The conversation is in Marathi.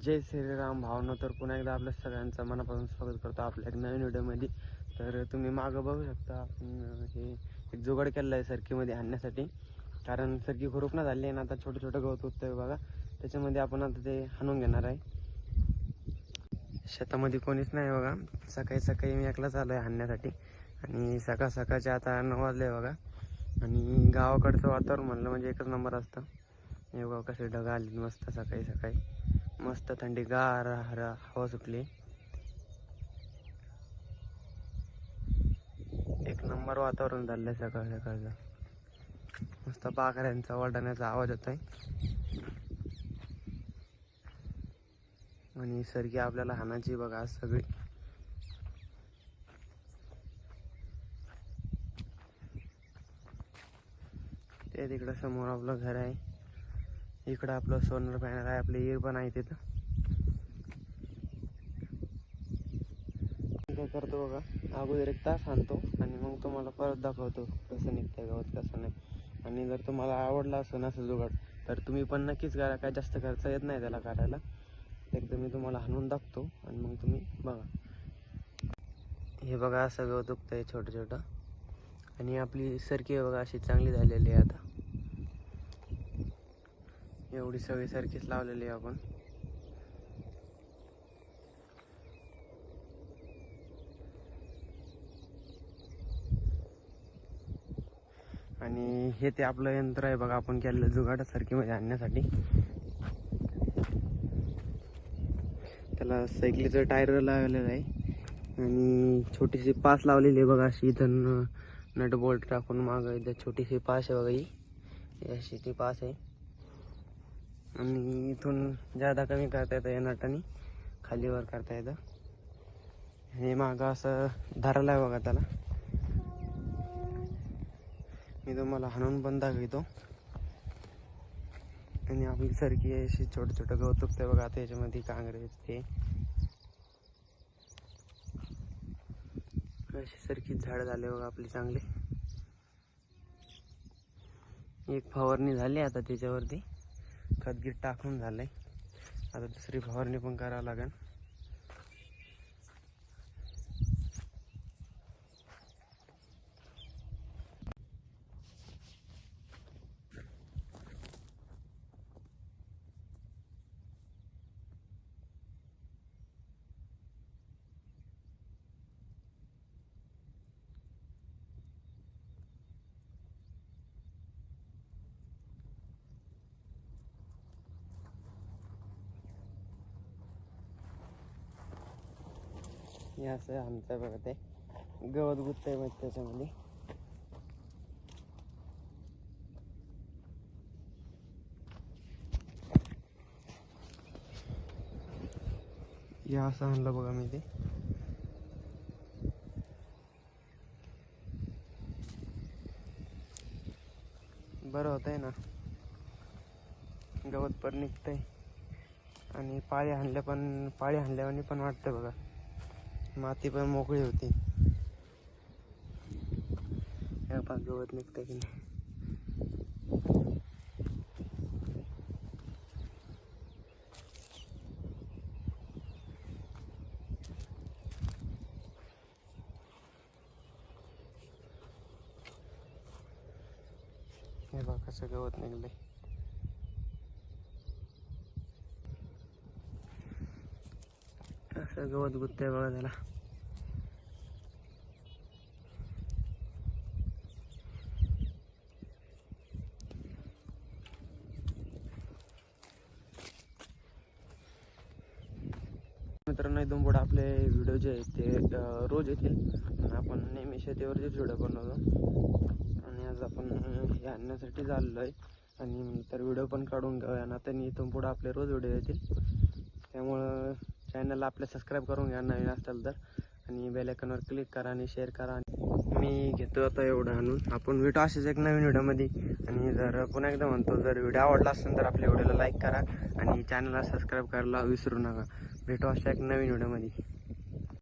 जय श्रीराम. भावना तर पुन्हा एकदा आपल्या सगळ्यांचं मनापासून स्वागत करतो आपल्या एक नवीन व्हिडिओमध्ये. तर तुम्ही मागं बघू शकता आपण हे एक जुगाड केलेलं आहे सरकीमध्ये आणण्यासाठी. कारण सरकी खुरुपणा झाली आहे ना आता छोटं छोटं गवत उठतंय बघा. त्याच्यामध्ये आपण आता ते हाणून घेणार आहे. शेतामध्ये कोणीच नाही बघा. सकाळी सकाळी मी एकलाच आलो आहे हाणण्यासाठी. आणि सकाळ सकाळचे आता नऊ वाजले बघा. आणि गावाकडचं वातावरण म्हणलं म्हणजे एकच नंबर असतं. हे बघा कसे ढग आले मस्त सकाळी सकाळी. मस्त थंडी गार हरा हवा सुटली. एक नंबर वातावरण झालंय सकाळ सकाळचं. मस्त पाखऱ्यांचा वडाण्याचा आवाज येतोय. आणि सरकी आपल्याला हाणाची बघा सगळी. ते तिकडं समोर आपलं घर आहे. इकडं आपलं सोलर पॅनल आहे आपले इयर पण आहे तिथं. काय करतो बघा अगोदर एक तास आणतो आणि मग तुम्हाला परत दाखवतो कसं निघतंय गवत कसं नाही. आणि जर तुम्हाला आवडला असं असं जुगाड तर तुम्ही पण नक्कीच करा काय जास्त खर्च येत नाही त्याला करायला. एकदा मी तुम्हाला हाणून दाखतो आणि मग तुम्ही बघा. हे बघा असं गवत उगतंय छोटं छोटं आणि आपली सरकी बघा अशी चांगली झालेली आहे आता. एवढी सगळी सारखीच लावलेली आहे आपण. आणि हे ते आपलं यंत्र आहे बघा आपण केलेलं जुगाड सरकीमध्ये म्हणजे आणण्यासाठी. त्याला सायकलीचं टायर लावलेलं आहे. आणि छोटीशी पास लावलेली आहे बघा अशी इथं नट बोल्ट टाकून मागं इथं छोटीशी पास आहे बघा ही अशी ती पास आहे. आणि इथून जादा कमी करता येतं या नटाने खाली वर करता येतं. हे मागं असं धरायला आहे बघा त्याला. मी तुम्हाला हाणून पण दाखवतो. आणि आपली सरकी अशी छोटं छोटं गवत उगतंय बघा आता याच्यामध्ये काँग्रेस ते. अशी सारखी झाड झाले बघा आपली चांगले. एक फवारणी झाली आता त्याच्यावरती. खतगीर टाकून झालंय. आता दुसरी फवारणी पण करावं लागेल. हे असं आमचं बघा ते गवत गुत्तय मग त्याच्यामध्ये. हे असं आणलं बघा मी ते. बरं होतंय ना. गवत पण निघतंय. आणि पाळी हाणल्या पण पाळी हाणल्यावानी पण वाटतं बघा. माती पण मोकळी होती. या पण गवत निघतं की नाही? हे बघा कसं गवत निघलंय. असं गवत गुत्तंय बघा त्याला. मित्रांनो इथून आपले व्हिडिओ जे आहेत ते रोज येतील. आणि आपण नेहमी शेतीवरचेच व्हिडिओ बनवतो. आणि आज आपण हे आणण्यासाठी चाललो आहे आणि तर व्हिडिओ पण काढून घेऊया. ना त्यांनी इथून पुढं आपले रोज व्हिडिओ येतील. त्यामुळं चॅनलला आपल्या सबस्क्राईब करून घ्या नवीन असाल तर. आणि बेलायकनवर क्लिक करा आणि शेअर करा. मी घेतो आता एवढं आणून. आपण भेटू असेच एक नवीन व्हिडिओमध्ये आणि जर पुन्हा एकदा म्हणतो जर व्हिडिओ आवडला असेल तर आपल्या व्हिडिओला लाईक करा. आणि चॅनलला सबस्क्राईब करायला विसरू नका. भेटू अशा एक नवीन व्हिडिओमध्ये